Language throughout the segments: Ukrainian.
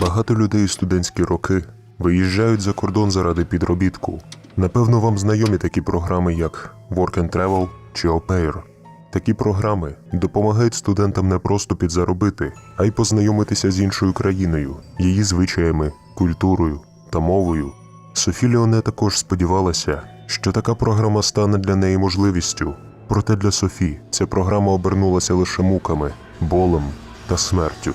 Багато людей у студентські роки виїжджають за кордон заради підробітку. Напевно, вам знайомі такі програми, як Work and Travel чи Au Pair. Такі програми допомагають студентам не просто підзаробити, а й познайомитися з іншою країною, її звичаями, культурою та мовою. Софі Леоне також сподівалася, що така програма стане для неї можливістю. Проте для Софі ця програма обернулася лише муками, болем та смертю.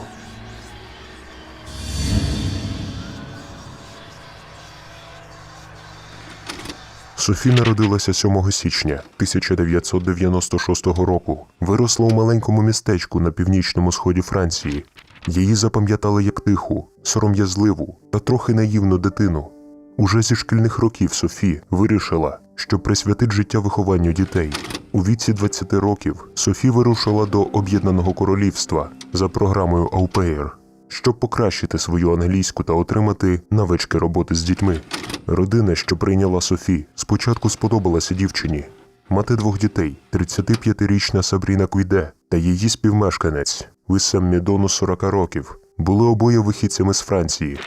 Софі народилася 7 січня 1996 року. Виросла у маленькому містечку на північному сході Франції. Її запам'ятали як тиху, сором'язливу та трохи наївну дитину. Уже зі шкільних років Софі вирішила, що присвятить життя вихованню дітей. У віці 20 років Софі вирушила до Об'єднаного Королівства за програмою Pair, щоб покращити свою англійську та отримати навички роботи з дітьми. Родина, що прийняла Софі, спочатку сподобалася дівчині. Мати двох дітей, 35-річна Сабріна Куйде та її співмешканець Висем Мідону 40 років, були обоє вихідцями з Франції.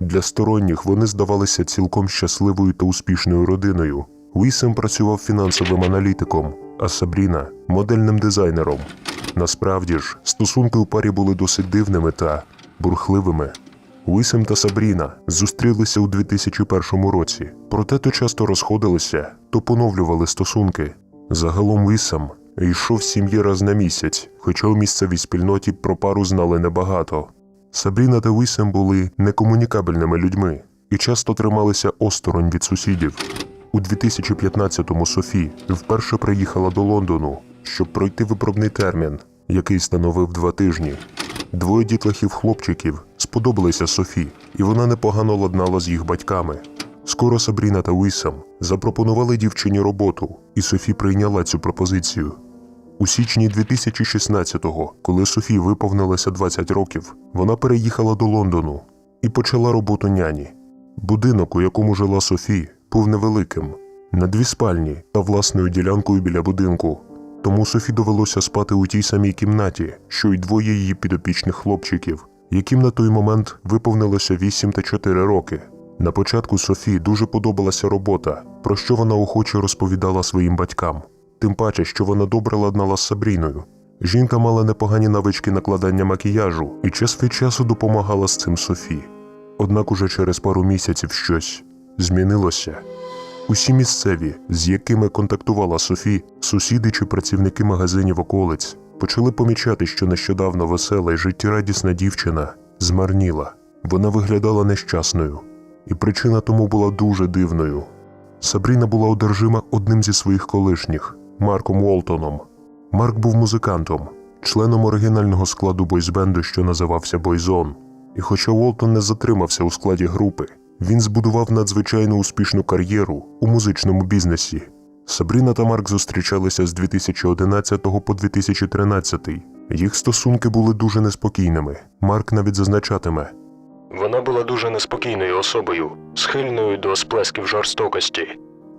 Для сторонніх вони здавалися цілком щасливою та успішною родиною. Уісем працював фінансовим аналітиком, а Сабріна модельним дизайнером. Насправді ж, стосунки у парі були досить дивними та бурхливими. Уісем та Сабріна зустрілися у 2001 році, проте то часто розходилися, то поновлювали стосунки. Загалом Уісем йшов сім'ї раз на місяць, хоча у місцевій спільноті про пару знали небагато. Сабріна та Уісем були некомунікабельними людьми і часто трималися осторонь від сусідів. У 2015-му Софі вперше приїхала до Лондону, щоб пройти випробний термін, який становив два тижні. Двоє дітлахів хлопчиків сподобалися Софі, і вона непогано ладнала з їх батьками. Скоро Сабріна та Уісам запропонували дівчині роботу, і Софі прийняла цю пропозицію. У січні 2016-го, коли Софі виповнилося 20 років, вона переїхала до Лондону і почала роботу няні. Будинок, у якому жила Софі, був невеликим, на дві спальні та власною ділянкою біля будинку. Тому Софі довелося спати у тій самій кімнаті, що й двоє її підопічних хлопчиків, яким на той момент виповнилося 8 та 4 роки. На початку Софі дуже подобалася робота, про що вона охоче розповідала своїм батькам. Тим паче, що вона добре ладнала з Сабріною. Жінка мала непогані навички накладання макіяжу і час від часу допомагала з цим Софі. Однак уже через пару місяців щось змінилося. Усі місцеві, з якими контактувала Софі, сусіди чи працівники магазинів околиць, почали помічати, що нещодавно весела і життєрадісна дівчина змарніла. Вона виглядала нещасною, і причина тому була дуже дивною. Сабріна була одержима одним зі своїх колишніх Марком Уолтоном. Марк був музикантом, членом оригінального складу бойзбенду, що називався Бойзон. І хоча Уолтон не затримався у складі групи, він збудував надзвичайно успішну кар'єру у музичному бізнесі. Сабріна та Марк зустрічалися з 2011 по 2013. Їх стосунки були дуже неспокійними. Марк навіть зазначатиме. Вона була дуже неспокійною особою, схильною до сплесків жорстокості.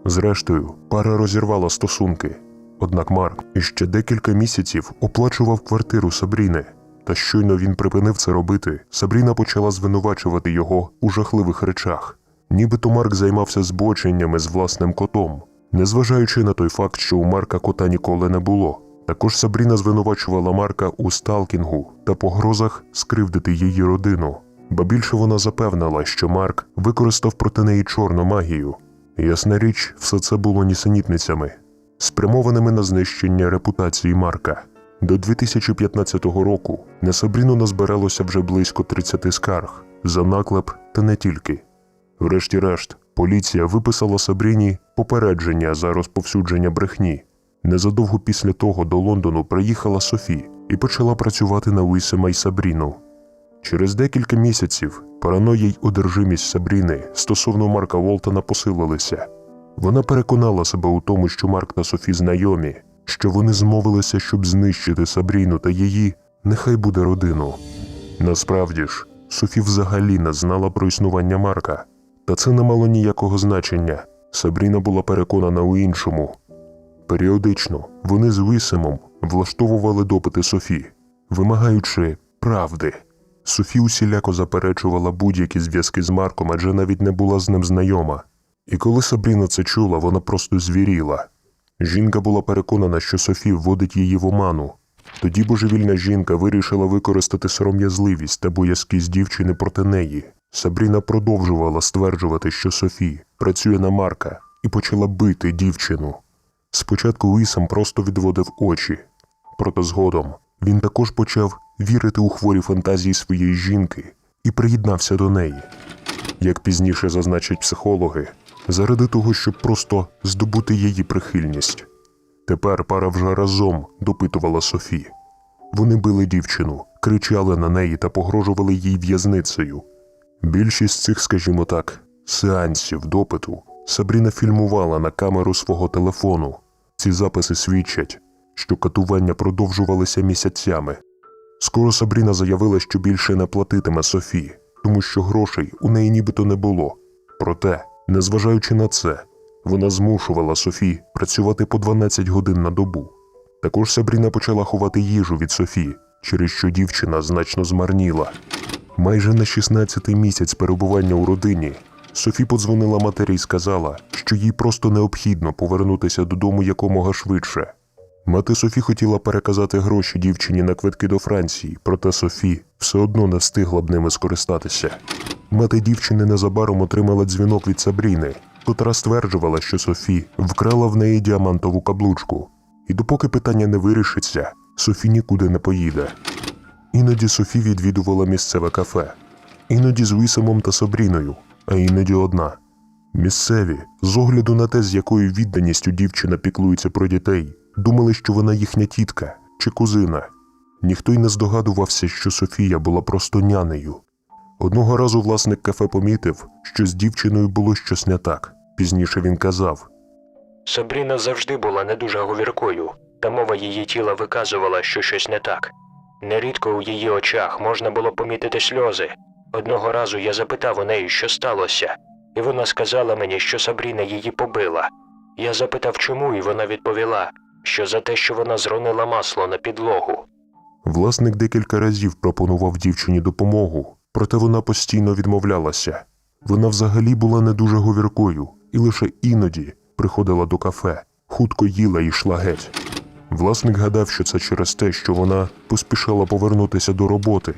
Зрештою, пара розірвала стосунки. Однак Марк іще декілька місяців оплачував квартиру Сабріни. Та щойно він припинив це робити, Сабріна почала звинувачувати його у жахливих речах. Нібито Марк займався збоченнями з власним котом, незважаючи на той факт, що у Марка кота ніколи не було. Також Сабріна звинувачувала Марка у сталкінгу та погрозах скривдити її родину. Ба більше вона запевнила, що Марк використав проти неї чорну магію. Ясна річ, все це було нісенітницями, спрямованими на знищення репутації Марка. До 2015 року на Сабріну назбиралося вже близько 30 скарг за наклеп та не тільки. Врешті-решт, поліція виписала Сабріні попередження за розповсюдження брехні. Незадовго після того до Лондону приїхала Софі і почала працювати на Уісема й Сабріну. Через декілька місяців параноя й одержимість Сабріни стосовно Марка Волтона посилилися. Вона переконала себе у тому, що Марк та Софі знайомі, що вони змовилися, щоб знищити Сабріну та її, нехай буде родину. Насправді ж, Софі взагалі не знала про існування Марка, та це не мало ніякого значення. Сабріна була переконана у іншому. Періодично вони з Вісемом влаштовували допити Софі, вимагаючи правди. Софі усіляко заперечувала будь-які зв'язки з Марком, адже навіть не була з ним знайома. І коли Сабріна це чула, вона просто звіріла. Жінка була переконана, що Софі вводить її в оману. Тоді божевільна жінка вирішила використати сором'язливість та боязкість дівчини проти неї. Сабріна продовжувала стверджувати, що Софі працює на Марка і почала бити дівчину. Спочатку Уісам просто відводив очі, проте згодом він також почав вірити у хворі фантазії своєї жінки і приєднався до неї. Як пізніше зазначать психологи, заради того, щоб просто здобути її прихильність. Тепер пара вже разом допитувала Софі. Вони били дівчину, кричали на неї та погрожували їй в'язницею. Більшість цих, скажімо так, сеансів допиту Сабріна фільмувала на камеру свого телефону. Ці записи свідчать, що катування продовжувалися місяцями. Скоро Сабріна заявила, що більше не платитиме Софі, тому що грошей у неї нібито не було. Проте, незважаючи на це, вона змушувала Софі працювати по 12 годин на добу. Також Сабріна почала ховати їжу від Софі, через що дівчина значно змарніла. Майже на 16-й місяць перебування у родині Софі подзвонила матері і сказала, що їй просто необхідно повернутися додому якомога швидше. Мати Софі хотіла переказати гроші дівчині на квитки до Франції, проте Софі все одно не встигла б ними скористатися. Мати дівчини незабаром отримала дзвінок від Сабріни, котра стверджувала, що Софі вкрала в неї діамантову каблучку. І допоки питання не вирішиться, Софі нікуди не поїде. Іноді Софі відвідувала місцеве кафе, іноді з Вісимом та Сабріною, а іноді одна. Місцеві, з огляду на те, з якою відданістю дівчина піклується про дітей, думали, що вона їхня тітка чи кузина. Ніхто й не здогадувався, що Софія була просто нянею. Одного разу власник кафе помітив, що з дівчиною було щось не так. Пізніше він казав: Сабріна завжди була не дуже говіркою, та мова її тіла виказувала, що щось не так. Нерідко у її очах можна було помітити сльози. Одного разу я запитав у неї, що сталося, і вона сказала мені, що Сабріна її побила. Я запитав, чому, і вона відповіла, що за те, що вона зронила масло на підлогу. Власник декілька разів пропонував дівчині допомогу, проте вона постійно відмовлялася. Вона взагалі була не дуже говіркою і лише іноді приходила до кафе, хутко їла і йшла геть. Власник гадав, що це через те, що вона поспішала повернутися до роботи,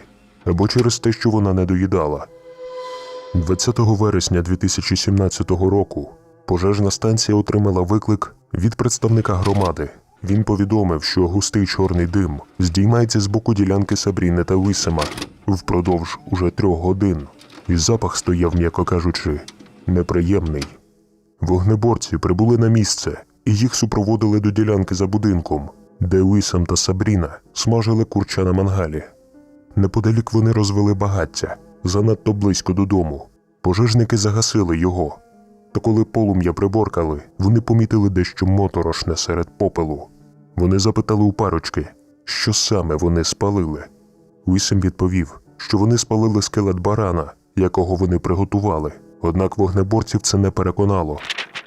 або через те, що вона не доїдала. 20 вересня 2017 року пожежна станція отримала виклик від представника громади. Він повідомив, що густий чорний дим здіймається з боку ділянки Сабріни та Висема впродовж уже трьох годин, і запах стояв, м'яко кажучи, неприємний. Вогнеборці прибули на місце і їх супроводили до ділянки за будинком, де Уісам та Сабріна смажили курча на мангалі. Неподалік вони розвели багаття занадто близько додому. Пожежники загасили його. Та коли полум'я приборкали, вони помітили дещо моторошне серед попелу. Вони запитали у парочки, що саме вони спалили. Уісем відповів, що вони спалили скелет барана, якого вони приготували. Однак вогнеборців це не переконало.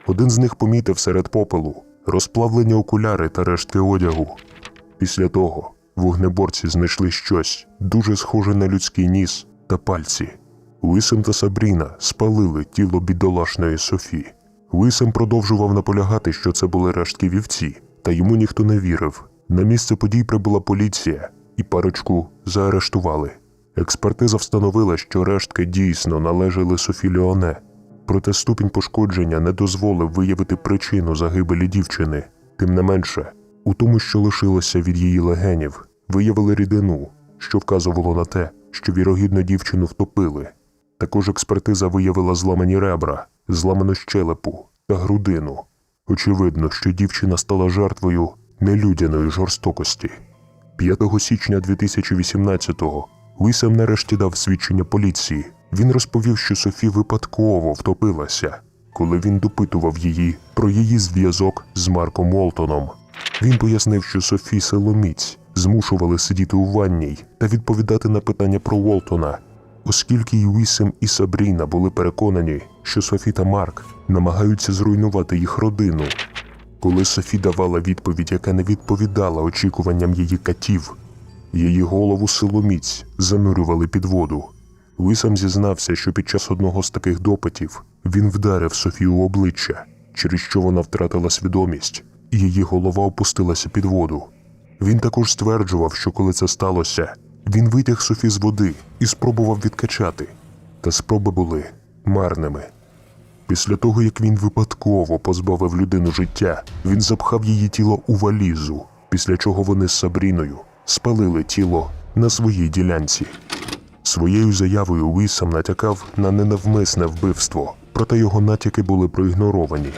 Один з них помітив серед попелу розплавлені окуляри та рештки одягу. Після того вогнеборці знайшли щось дуже схоже на людський ніс та пальці. Уісем та Сабріна спалили тіло бідолашної Софі. Уісем продовжував наполягати, що це були рештки вівці, та йому ніхто не вірив. На місце подій прибула поліція, і парочку заарештували. Експертиза встановила, що рештки дійсно належали Софі Леоне, проте ступінь пошкодження не дозволив виявити причину загибелі дівчини. Тим не менше, у тому, що лишилося від її легенів, виявили рідину, що вказувало на те, що вірогідно дівчину втопили. Також експертиза виявила зламані ребра, зламану щелепу та грудину. Очевидно, що дівчина стала жертвою нелюдяної жорстокості. 5 січня 2018-го Уісем нарешті дав свідчення поліції. Він розповів, що Софі випадково втопилася, коли він допитував її про її зв'язок з Марком Уолтоном. Він пояснив, що Софі силоміць змушували сидіти у ванній та відповідати на питання про Уолтона, оскільки і Уісем і Сабріна були переконані, що Софі та Марк намагаються зруйнувати їх родину. Коли Софі давала відповідь, яка не відповідала очікуванням її катів, Її голову силоміць занурювали під воду. Висам зізнався, що під час одного з таких допитів він вдарив Софію у обличчя, через що вона втратила свідомість, і її голова опустилася під воду. Він також стверджував, що коли це сталося, він витяг Софі з води і спробував відкачати, та спроби були марними. Після того, як він випадково позбавив людину життя, він запхав її тіло у валізу, після чого вони з Сабріною спалили тіло на своїй ділянці. Своєю заявою Уісам натякав на ненавмисне вбивство, проте його натяки були проігноровані.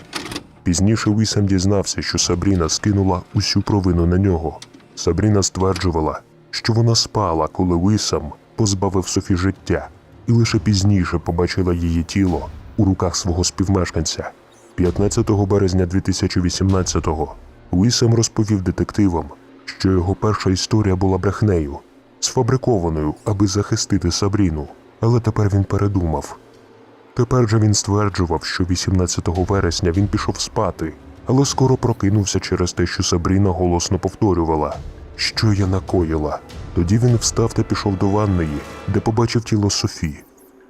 Пізніше Уісам дізнався, що Сабріна скинула усю провину на нього. Сабріна стверджувала, що вона спала, коли Уісам позбавив Софі життя, і лише пізніше побачила її тіло у руках свого співмешканця. 15 березня 2018-го Уісам розповів детективам, що його перша історія була брехнею, сфабрикованою, аби захистити Сабріну, але тепер він передумав. Тепер же він стверджував, що 18 вересня він пішов спати, але скоро прокинувся через те, що Сабріна голосно повторювала, що я накоїла. Тоді він встав та пішов до ванної, де побачив тіло Софі.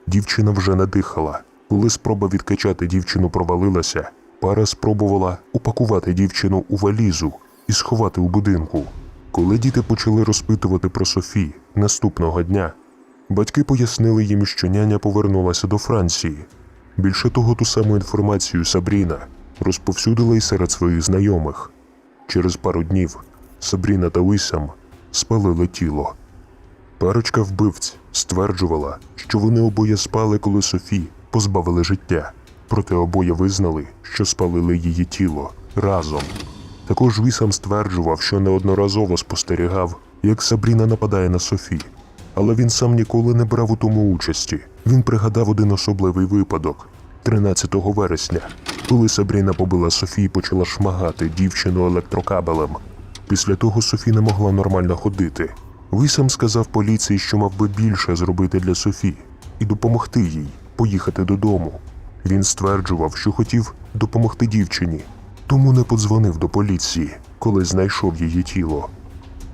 Дівчина вже не дихала. Коли спроба відкачати дівчину провалилася, пара спробувала упакувати дівчину у валізу і сховати у будинку. Коли діти почали розпитувати про Софі наступного дня, батьки пояснили їм, що няня повернулася до Франції. Більше того, ту саму інформацію Сабріна розповсюдила й серед своїх знайомих. Через пару днів Сабріна та Уісам спалили тіло. Парочка вбивць стверджувала, що вони обоє спали, коли Софі позбавили життя, проте обоє визнали, що спалили її тіло разом. Також Вісам стверджував, що неодноразово спостерігав, як Сабріна нападає на Софі, але він сам ніколи не брав у тому участі. Він пригадав один особливий випадок 13 вересня, коли Сабріна побила Софі і почала шмагати дівчину електрокабелем. Після того Софі не могла нормально ходити. Вісам сказав поліції, що мав би більше зробити для Софі і допомогти їй поїхати додому. Він стверджував, що хотів допомогти дівчині, тому не подзвонив до поліції, коли знайшов її тіло.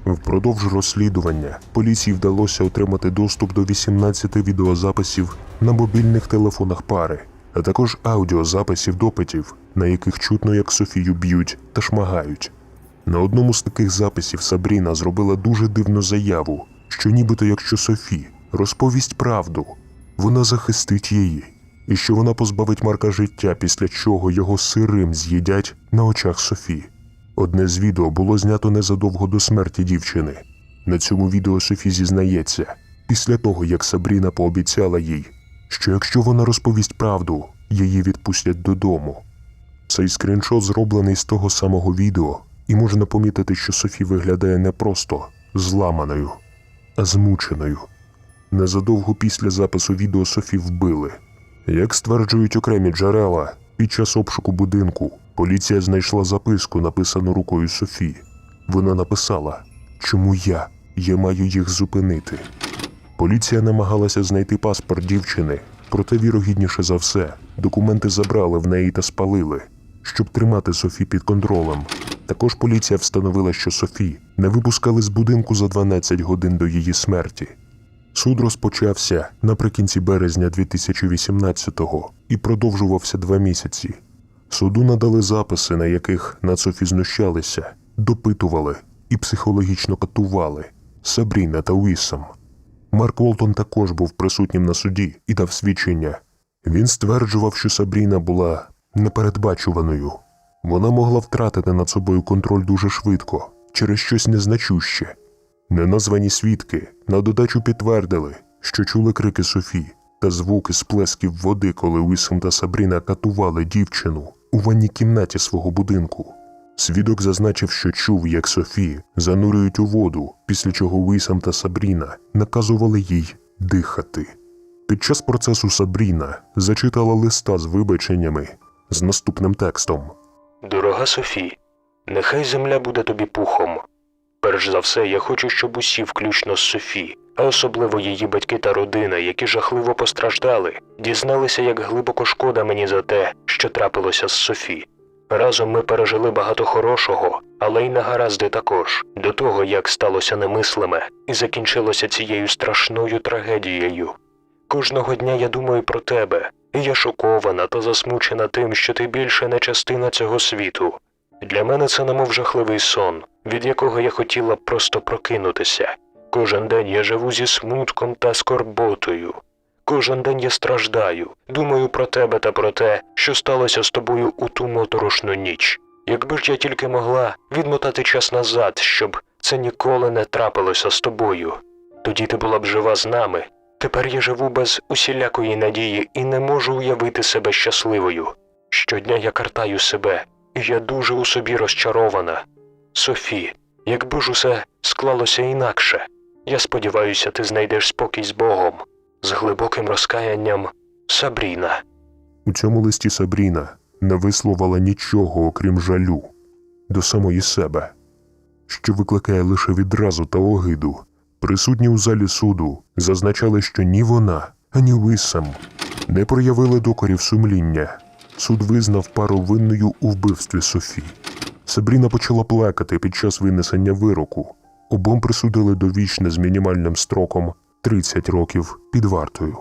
Впродовж розслідування поліції вдалося отримати доступ до 18 відеозаписів на мобільних телефонах пари, а також аудіозаписів допитів, на яких чутно, як Софію б'ють та шмагають. На одному з таких записів Сабріна зробила дуже дивну заяву, що нібито якщо Софі розповість правду, вона захистить її, і що вона позбавить Марка життя, після чого його сирим з'їдять на очах Софі. Одне з відео було знято незадовго до смерті дівчини. На цьому відео Софі зізнається, після того як Сабріна пообіцяла їй, що якщо вона розповість правду, її відпустять додому. Цей скріншот зроблений з того самого відео, і можна помітити, що Софі виглядає не просто зламаною, а змученою. Незадовго після запису відео Софі вбили. Як стверджують окремі джерела, під час обшуку будинку поліція знайшла записку, написану рукою Софі. Вона написала: Чому я? Я маю їх зупинити. Поліція намагалася знайти паспорт дівчини, проте, вірогідніше за все, документи забрали в неї та спалили, щоб тримати Софі під контролем. Також поліція встановила, що Софі не випускали з будинку за 12 годин до її смерті. Суд розпочався наприкінці березня 2018-го і продовжувався два місяці. Суду надали записи, на яких над Софі знущалися, допитували і психологічно катували Сабріна та Уісом. Марк Волтон також був присутнім на суді і дав свідчення. Він стверджував, що Сабріна була непередбачуваною. Вона могла втратити над собою контроль дуже швидко через щось незначуще. Неназвані свідки на додачу підтвердили, що чули крики Софі та звуки сплесків води, коли Уісом та Сабріна катували дівчину у ванній кімнаті свого будинку. Свідок зазначив, що чув, як Софі занурюють у воду, після чого Уісам та Сабріна наказували їй дихати. Під час процесу Сабріна зачитала листа з вибаченнями з наступним текстом. Дорога Софі, нехай земля буде тобі пухом. Перш за все, я хочу, щоб усі, включно з Софі, а особливо її батьки та родина, які жахливо постраждали, дізналися, як глибоко шкода мені за те, що трапилося з Софі. Разом ми пережили багато хорошого, але й негаразди також, до того як сталося немислиме і закінчилося цією страшною трагедією. Кожного дня я думаю про тебе, і я шокована та засмучена тим, що ти більше не частина цього світу. Для мене це немов жахливий сон, від якого я хотіла просто прокинутися. Кожен день я живу зі смутком та скорботою. Кожен день я страждаю, думаю про тебе та про те, що сталося з тобою у ту моторошну ніч. Якби ж я тільки могла відмотати час назад, щоб це ніколи не трапилося з тобою. Тоді ти була б жива з нами. Тепер я живу без усілякої надії і не можу уявити себе щасливою. Щодня я картаю себе, я дуже у собі розчарована. Софі, якби ж усе склалося інакше, я сподіваюся, ти знайдеш спокій з Богом, з глибоким розкаянням Сабріна. У цьому листі Сабріна не висловила нічого, окрім жалю, до самої себе, що викликає лише відразу та огиду. Присутні у залі суду зазначали, що ні вона, ані Висам не проявили докорів сумління. Суд визнав пару винною у вбивстві Софі. Сабріна почала плакати під час винесення вироку. Обом присудили довічне з мінімальним строком 30 років під вартою.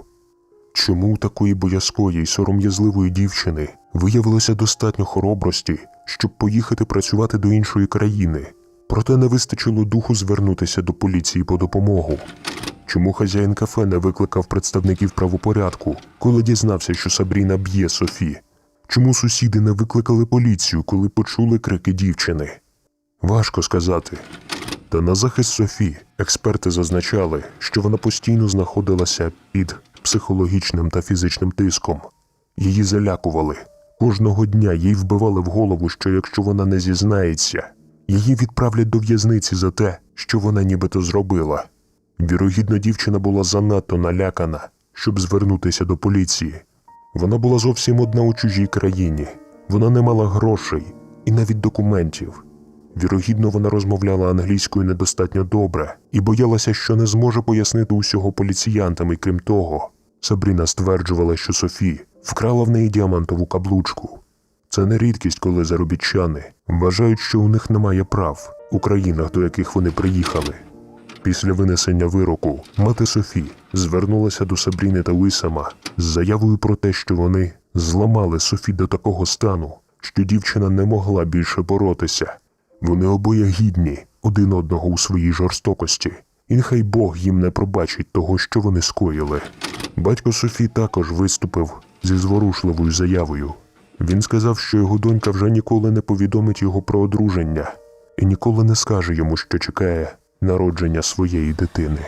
Чому такої боязкої й сором'язливої дівчини виявилося достатньо хоробрості, щоб поїхати працювати до іншої країни, проте не вистачило духу звернутися до поліції по допомогу? Чому хазяїн кафе не викликав представників правопорядку, коли дізнався, що Сабріна б'є Софі? Чому сусіди не викликали поліцію, коли почули крики дівчини? Важко сказати. Та на захист Софі експерти зазначали, що вона постійно знаходилася під психологічним та фізичним тиском. Її залякували. Кожного дня їй вбивали в голову, що якщо вона не зізнається, її відправлять до в'язниці за те, що вона нібито зробила. Вірогідно, дівчина була занадто налякана, щоб звернутися до поліції. Вона була зовсім одна у чужій країні. Вона не мала грошей і навіть документів. Вірогідно, вона розмовляла англійською недостатньо добре і боялася, що не зможе пояснити усього поліціянтам, і крім того, Сабріна стверджувала, що Софі вкрала в неї діамантову каблучку. Це не рідкість, коли заробітчани вважають, що у них немає прав у країнах, до яких вони приїхали. Після винесення вироку мати Софі звернулася до Сабріни та Уісама з заявою про те, що вони зламали Софі до такого стану, що дівчина не могла більше боротися. Вони обоє гідні один одного у своїй жорстокості, і нехай Бог їм не пробачить того, що вони скоїли. Батько Софі також виступив зі зворушливою заявою. Він сказав, що його донька вже ніколи не повідомить його про одруження і ніколи не скаже йому, що чекає народження своєї дитини.